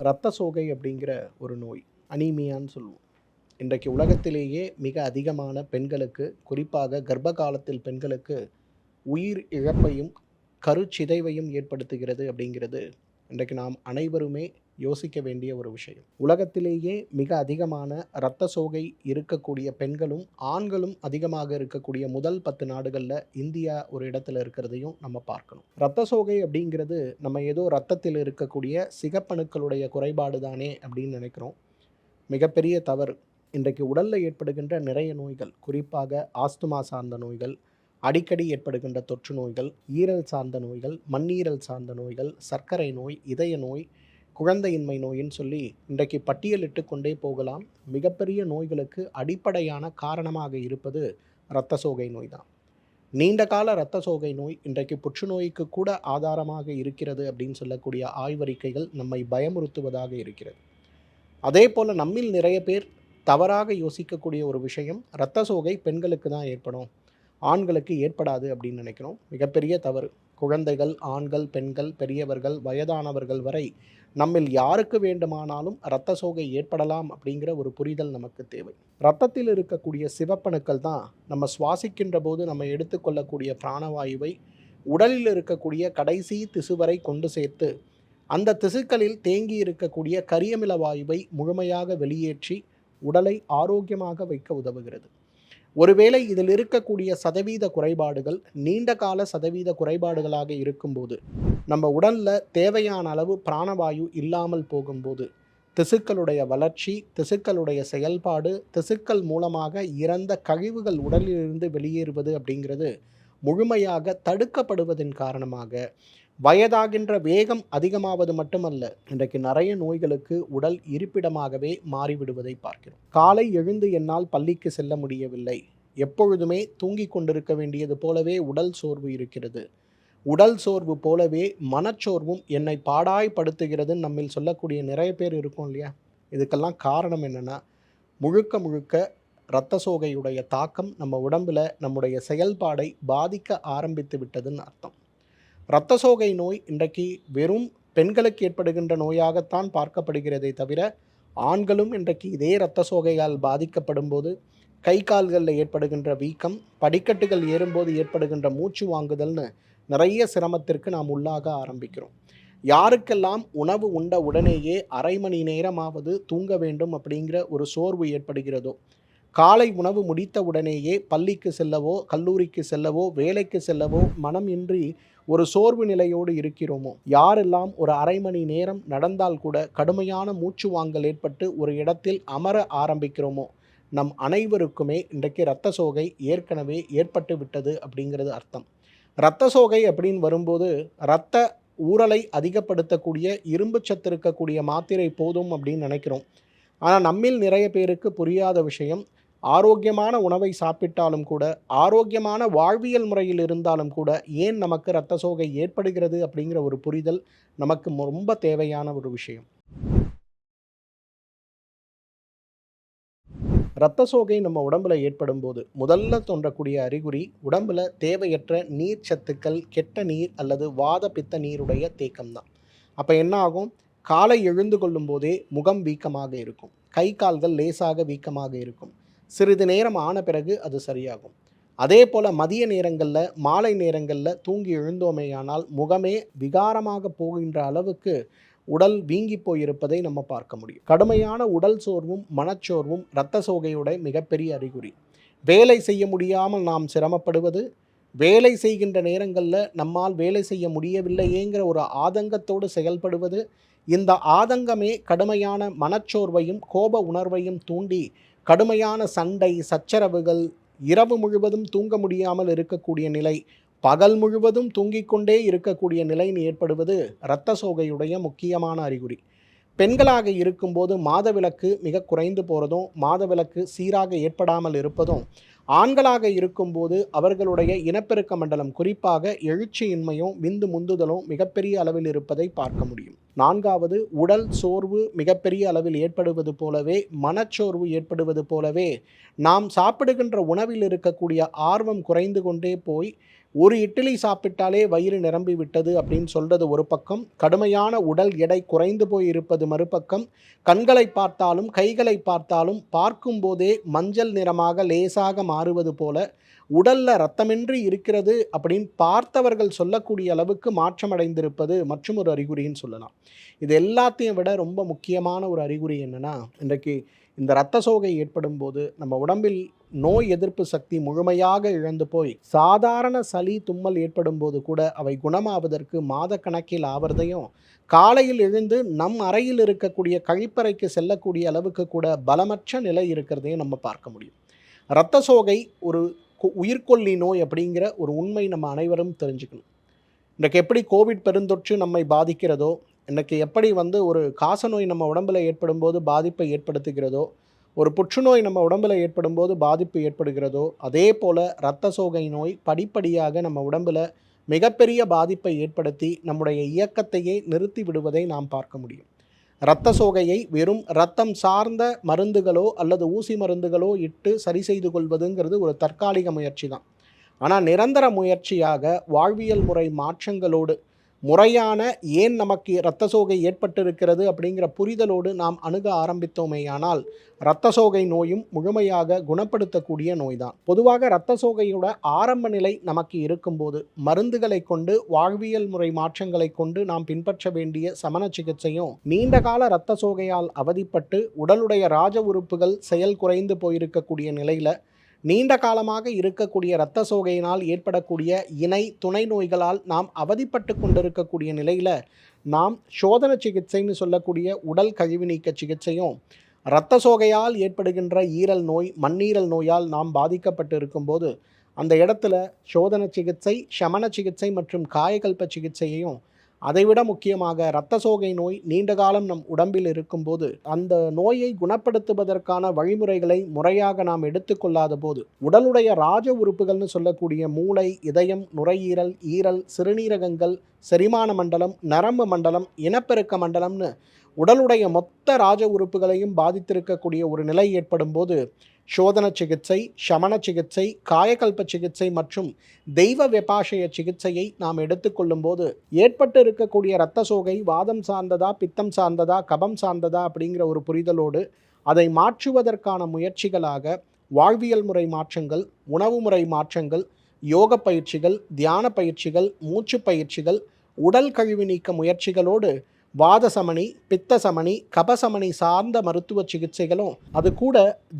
இரத்த சோகை அப்படிங்கிற ஒரு நோய் அனீமியான்னு சொல்லுவோம். இன்றைக்கு உலகத்திலேயே மிக அதிகமான பெண்களுக்கு குறிப்பாக கர்ப்ப காலத்தில் பெண்களுக்கு உயிர் இழப்பையும் கருச்சிதைவையும் ஏற்படுத்துகிறது அப்படிங்கிறது இன்றைக்கு நாம் அனைவருமே யோசிக்க வேண்டிய ஒரு விஷயம். உலகத்திலேயே மிக அதிகமான இரத்த சோகை இருக்கக்கூடிய பெண்களும் ஆண்களும் அதிகமாக இருக்கக்கூடிய முதல் பத்து நாடுகளில் இந்தியா ஒரு இடத்துல இருக்கிறதையும் நம்ம பார்க்கணும். இரத்த சோகை அப்படிங்கிறது நம்ம ஏதோ ரத்தத்தில் இருக்கக்கூடிய சிகப்பணுக்களுடைய குறைபாடு தானே அப்படின்னு நினைக்கிறோம். மிகப்பெரிய தவறு. இன்றைக்கு உடலில் ஏற்படுகின்ற நிறைய நோய்கள் குறிப்பாக ஆஸ்துமா சார்ந்த நோய்கள் அடிக்கடி ஏற்படுகின்ற தொற்று நோய்கள் ஈரல் சார்ந்த நோய்கள் மண்ணீரல் சார்ந்த நோய்கள் சர்க்கரை நோய் இதய நோய் குழந்தையின்மை நோயின்னு சொல்லி இன்றைக்கு பட்டியலிட்டு கொண்டே போகலாம். மிகப்பெரிய நோய்களுக்கு அடிப்படையான காரணமாக இருப்பது இரத்த சோகை நோய் தான் நீண்ட கால இரத்த சோகை நோய் இன்றைக்கு புற்றுநோய்க்கு கூட ஆதாரமாக இருக்கிறது அப்படின்னு சொல்லக்கூடிய ஆய்வறிக்கைகள் நம்மை பயமுறுத்துவதாக இருக்கிறது. அதே போல் நம்மில் நிறைய பேர் தவறாக யோசிக்கக்கூடிய ஒரு விஷயம் இரத்த சோகை பெண்களுக்கு தான் ஏற்படும். ஆண்களுக்கு ஏற்படாது அப்படின்னு நினைக்கிறோம். மிகப்பெரிய தவறு. குழந்தைகள் ஆண்கள் பெண்கள் பெரியவர்கள் வயதானவர்கள் வரை நம்மில் யாருக்கு வேண்டுமானாலும் இரத்த சோகை ஏற்படலாம் அப்படிங்கிற ஒரு புரிதல் நமக்கு தேவை. ரத்தத்தில் இருக்கக்கூடிய சிவப்பணுக்கள் தான் நம்ம சுவாசிக்கின்ற போது நம்ம எடுத்துக்கொள்ளக்கூடிய பிராணவாயுவை உடலில் இருக்கக்கூடிய கடைசி திசு வரை கொண்டு சேர்த்து அந்த திசுக்களில் தேங்கி இருக்கக்கூடிய கரியமில வாயுவை முழுமையாக வெளியேற்றி உடலை ஆரோக்கியமாக வைக்க உதவுகிறது. ஒருவேளை இதில் இருக்கக்கூடிய சதவீத குறைபாடுகள் நீண்ட கால சதவீத குறைபாடுகளாக இருக்கும்போது நம்ம உடலில் தேவையான அளவு பிராணவாயு இல்லாமல் போகும்போது திசுக்களுடைய வளர்ச்சி திசுக்களுடைய செயல்பாடு திசுக்கள் மூலமாக இறந்த கழிவுகள் உடலிலிருந்து வெளியேறுவது அப்படிங்கிறது முழுமையாக தடுக்கப்படுவதன் காரணமாக வயதாகின்ற வேகம் அதிகமாவது மட்டுமல்ல இன்றைக்கு நிறைய நோய்களுக்கு உடல் இருப்பிடமாகவே மாறிவிடுவதை பார்க்கிறோம். காலை எழுந்து என்னால் பள்ளிக்கு செல்ல முடியவில்லை. எப்பொழுதுமே தூங்கிக் கொண்டிருக்க வேண்டியது போலவே உடல் சோர்வு இருக்கிறது. உடல் சோர்வு போலவே மனச்சோர்வும் என்னை பாடாய்படுத்துகிறதுன்னு நம்மில் சொல்லக்கூடிய நிறைய பேர் இருக்கும் இல்லையா? இதுக்கெல்லாம் காரணம் என்னென்னா முழுக்க முழுக்க இரத்த சோகையுடைய தாக்கம் நம்ம உடம்பில் நம்முடைய செயல்பாடை பாதிக்க ஆரம்பித்து விட்டதுன்னு அர்த்தம். இரத்த சோகை நோய் இன்றைக்கு வெறும் பெண்களுக்கு ஏற்படுகின்ற நோயாகத்தான் பார்க்கப்படுகிறதே தவிர ஆண்களும் இன்றைக்கு இதே இரத்த சோகையால் பாதிக்கப்படும் போது கை கால்களில் ஏற்படுகின்ற வீக்கம் படிக்கட்டுகள் ஏறும்போது ஏற்படுகின்ற மூச்சு வாங்குதல்னு நிறைய சிரமத்திற்கு நாம் உள்ளாக ஆரம்பிக்கிறோம். யாருக்கெல்லாம் உணவு உண்ட உடனேயே அரை மணி நேரமாவது தூங்க வேண்டும் அப்படிங்கிற ஒரு சோர்வு ஏற்படுகிறதோ காலை உணவு முடித்த உடனேயே பள்ளிக்கு செல்லவோ கல்லூரிக்கு செல்லவோ வேலைக்கு செல்லவோ மனம் இன்றி ஒரு சோர்வு நிலையோடு இருக்கிறோமோ? யாரெல்லாம் ஒரு அரை மணி நேரம் நடந்தால் கூட கடுமையான மூச்சு வாங்கல் ஏற்பட்டு ஒரு இடத்தில் அமர ஆரம்பிக்கிறோமோ? நம் அனைவருக்குமே இன்றைக்கு இரத்த சோகை ஏற்கனவே ஏற்பட்டு விட்டது அப்படிங்கிறது அர்த்தம். இரத்த சோகை அப்படின்னு வரும்போது இரத்த ஊறலை அதிகப்படுத்தக்கூடிய இரும்பு சத்து இருக்கக்கூடிய மாத்திரை போதும் அப்படின்னு நினைக்கிறோம். ஆனால் நம்மில் நிறைய பேருக்கு புரியாத விஷயம் ஆரோக்கியமான உணவை சாப்பிட்டாலும் கூட ஆரோக்கியமான வாழ்வியல் முறையில் இருந்தாலும் கூட ஏன் நமக்கு இரத்த சோகை ஏற்படுகிறது அப்படிங்கிற ஒரு புரிதல் நமக்கு ரொம்ப தேவையான ஒரு விஷயம். இரத்த சோகை நம்ம உடம்புல ஏற்படும் போது முதல்ல தோன்றக்கூடிய அறிகுறி உடம்புல தேவையற்ற நீர் சத்துக்கள் கெட்ட நீர் அல்லது வாத பித்த நீருடைய தேக்கம் தான். அப்போ என்ன ஆகும்? காலை எழுந்து கொள்ளும் போதே முகம் வீக்கமாக இருக்கும். கை கால்கள் லேசாக வீக்கமாக இருக்கும். சிறிது நேரம் ஆன பிறகு அது சரியாகும். அதே போல் மதிய நேரங்களில் மாலை நேரங்களில் தூங்கி எழுந்தோமேயானால் முகமே விகாரமாக போகின்ற அளவுக்கு உடல் வீங்கி போயிருப்பதை நம்ம பார்க்க முடியும். கடுமையான உடல் சோர்வும் மனச்சோர்வும் இரத்த சோகையுடைய மிகப்பெரிய அறிகுறி. வேலை செய்ய முடியாமல் நாம் சிரமப்படுவது வேலை செய்கின்ற நேரங்களில் நம்மால் வேலை செய்ய முடியவில்லையேங்கிற ஒரு ஆதங்கத்தோடு செயல்படுவது இந்த ஆதங்கமே கடுமையான மனச்சோர்வையும் கோப உணர்வையும் தூண்டி கடுமையான சண்டை சச்சரவுகள் இரவு முழுவதும் தூங்க முடியாமல் இருக்கக்கூடிய நிலை பகல் முழுவதும் தூங்கிக் கொண்டே இருக்கக்கூடிய நிலை ஏற்படுவது இரத்த சோகையுடைய முக்கியமான அறிகுறி. பெண்களாக இருக்கும்போது மாதவிலக்கு மிக குறைந்து போகிறதும் மாதவிலக்கு சீராக ஏற்படாமல் இருப்பதும் ஆண்களாக இருக்கும்போது அவர்களுடைய இனப்பெருக்க மண்டலம் குறிப்பாக எழுச்சியின்மையும் விந்து முந்துதலும் மிகப்பெரிய அளவில் இருப்பதை பார்க்க முடியும். நான்காவது உடல் சோர்வு மிகப்பெரிய அளவில் ஏற்படுவது போலவே மனச்சோர்வு ஏற்படுவது போலவே நாம் சாப்பிடுகின்ற உணவில் இருக்கக்கூடிய ஆர்வம் குறைந்து கொண்டே போய் ஒரு இட்லி சாப்பிட்டாலே வயிறு நிரம்பி விட்டது அப்படின்னு சொல்றது ஒரு பக்கம். கடுமையான உடல் எடை குறைந்து போய் இருப்பது மறுபக்கம். கண்களை பார்த்தாலும் கைகளை பார்த்தாலும் பார்க்கும்போதே மஞ்சள் நிறமாக லேசாக மாறுவது போல உடல்ல ரத்தமின்றி இருக்கிறது அப்படின்னு பார்த்தவர்கள் சொல்லக்கூடிய அளவுக்கு மாற்றம் அடைந்திருப்பது மற்றும் ஒரு அறிகுறின்னு சொல்லலாம். இது எல்லாத்தையும் விட ரொம்ப முக்கியமான ஒரு அறிகுறி என்னன்னா இன்றைக்கு இந்த இரத்த சோகை ஏற்படும் போது நம்ம உடம்பில் நோய் எதிர்ப்பு சக்தி முழுமையாக இழந்து போய் சாதாரண சளி தும்மல் ஏற்படும் போது கூட அவை குணமாவதற்கு மாதக்கணக்கில் ஆவறதையும் காலையில் எழுந்து நம் அறையில் இருக்கக்கூடிய கழிப்பறைக்கு செல்லக்கூடிய அளவுக்கு கூட பலமற்ற நிலை இருக்கிறதையும் நம்ம பார்க்க முடியும். இரத்த சோகை ஒரு கு- நோய் அப்படிங்கிற ஒரு உண்மை நம்ம அனைவரும் தெரிஞ்சுக்கணும். இன்றைக்கு எப்படி கோவிட் பெருந்தொற்று நம்மை பாதிக்கிறதோ இன்றைக்கு எப்படி வந்து ஒரு காசநோய் நம்ம உடம்புல ஏற்படும் போது பாதிப்பை ஏற்படுத்துகிறதோ ஒரு புற்றுநோய் நம்ம உடம்புல ஏற்படும் போது பாதிப்பு ஏற்படுகிறதோ அதே போல் இரத்த சோகை நோய் படிப்படியாக நம்ம உடம்புல மிகப்பெரிய பாதிப்பை ஏற்படுத்தி நம்முடைய இயக்கத்தையே நிறுத்தி விடுவதை நாம் பார்க்க முடியும். இரத்த சோகையை வெறும் இரத்தம் சார்ந்த மருந்துகளோ அல்லது ஊசி மருந்துகளோ இட்டு சரி செய்து கொள்வதுங்கிறது ஒரு தற்காலிக முயற்சி தான். ஆனால் நிரந்தர முயற்சியாக வாழ்வியல் முறை மாற்றங்களோடு முறையான ஏன் நமக்கு இரத்த சோகை ஏற்பட்டிருக்கிறது அப்படிங்கிற புரிதலோடு நாம் அணுக ஆரம்பித்தோமேயானால் இரத்த சோகை நோயும் முழுமையாக குணப்படுத்தக்கூடிய நோய்தான். பொதுவாக இரத்த சோகையோட ஆரம்ப நிலை நமக்கு இருக்கும்போது மருந்துகளை கொண்டு வாழ்வியல் முறை மாற்றங்களை கொண்டு நாம் பின்பற்ற வேண்டிய சமண சிகிச்சையும் நீண்ட கால இரத்த சோகையால் அவதிப்பட்டு உடலுடைய ராஜ உறுப்புகள் செயல் குறைந்து போயிருக்கக்கூடிய நிலையில நீண்ட காலமாக இருக்கக்கூடிய இரத்த சோகையினால் ஏற்படக்கூடிய இணை துணை நோய்களால் நாம் அவதிப்பட்டு கொண்டிருக்கக்கூடிய நிலையில் நாம் சோதனை சிகிச்சைன்னு சொல்லக்கூடிய உடல் கழிவு நீக்க சிகிச்சையும் இரத்த சோகையால் ஏற்படுகின்ற ஈரல் நோய் மண்ணீரல் நோயால் நாம் பாதிக்கப்பட்டு இருக்கும்போது அந்த இடத்துல சோதனை சிகிச்சை சமண சிகிச்சை மற்றும் காயகல்ப சிகிச்சையையும் அதைவிட முக்கியமாக இரத்த சோகை நோய் நீண்ட காலம் நம் உடம்பில் இருக்கும்போது அந்த நோயை குணப்படுத்துவதற்கான வழிமுறைகளை முறையாக நாம் எடுத்துக்கொள்ளாத போது உடலுடைய ராஜ உறுப்புகள்னு சொல்லக்கூடிய மூளை இதயம் நுரையீரல் ஈரல் சிறுநீரகங்கள் செரிமான மண்டலம் நரம்பு மண்டலம் இனப்பெருக்க மண்டலம்னு உடலுடைய மொத்த ராஜ உறுப்புகளையும் பாதித்திருக்கக்கூடிய ஒரு நிலை ஏற்படும் போது சோதன சிகிச்சை சமண சிகிச்சை காயகல்ப சிகிச்சை மற்றும் தெய்வ வெபாஷய சிகிச்சையை நாம் எடுத்துக்கொள்ளும் போது ஏற்பட்டு இருக்கக்கூடிய இரத்த சோகை வாதம் சார்ந்ததா பித்தம் சார்ந்ததா கபம் சார்ந்ததா அப்படிங்கிற ஒரு புரிதலோடு அதை மாற்றுவதற்கான முயற்சிகளாக வாழ்வியல் முறை மாற்றங்கள் உணவு முறை மாற்றங்கள் யோக பயிற்சிகள் தியான பயிற்சிகள் மூச்சு பயிற்சிகள் உடல் கழிவு நீக்க முயற்சிகளோடு வாத சமணி பித்த சமணி கபசமணி சார்ந்த மருத்துவ சிகிச்சைகளும் அது கூட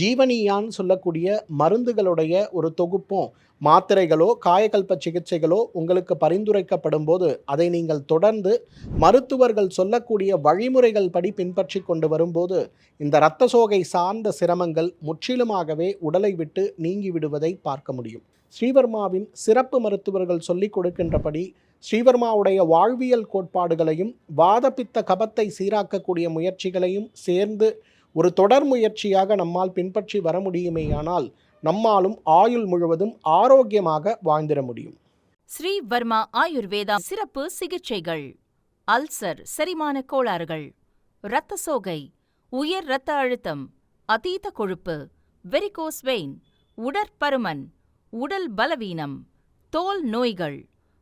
ஜீவனியான்னு சொல்லக்கூடிய மருந்துகளுடைய ஒரு தொகுப்பும் மாத்திரைகளோ காயகல்ப சிகிச்சைகளோ உங்களுக்கு பரிந்துரைக்கப்படும் போது அதை நீங்கள் தொடர்ந்து மருத்துவர்கள் சொல்லக்கூடிய வழிமுறைகள் படி பின்பற்றி கொண்டு வரும்போது இந்த இரத்த சோகை சார்ந்த சிரமங்கள் முற்றிலுமாகவே உடலை விட்டு நீங்கிவிடுவதை பார்க்க முடியும். ஸ்ரீவர்மாவின் சிறப்பு மருத்துவர்கள் சொல்லிக் கொடுக்கின்றபடி ஸ்ரீவர்மாவுடைய வாழ்வியல் கோட்பாடுகளையும் வாதப்பித்த கபத்தை சீராக்கக்கூடிய முயற்சிகளையும் சேர்ந்து ஒரு தொடர் முயற்சியாக நம்மால் பின்பற்றி வர முடியுமேயானால் நம்மாலும் ஆயுள் முழுவதும் ஆரோக்கியமாக வாழ்ந்திட முடியும். ஸ்ரீ வர்மா ஆயுர்வேதா சிறப்பு சிகிச்சைகள். அல்சர் செரிமான கோளாறுகள். இரத்த சோகை உயர் இரத்த அழுத்தம் அதீத கொழுப்பு வெரிகோஸ் வெயின் உடற்பருமன் உடல் பலவீனம் தோல் நோய்கள்.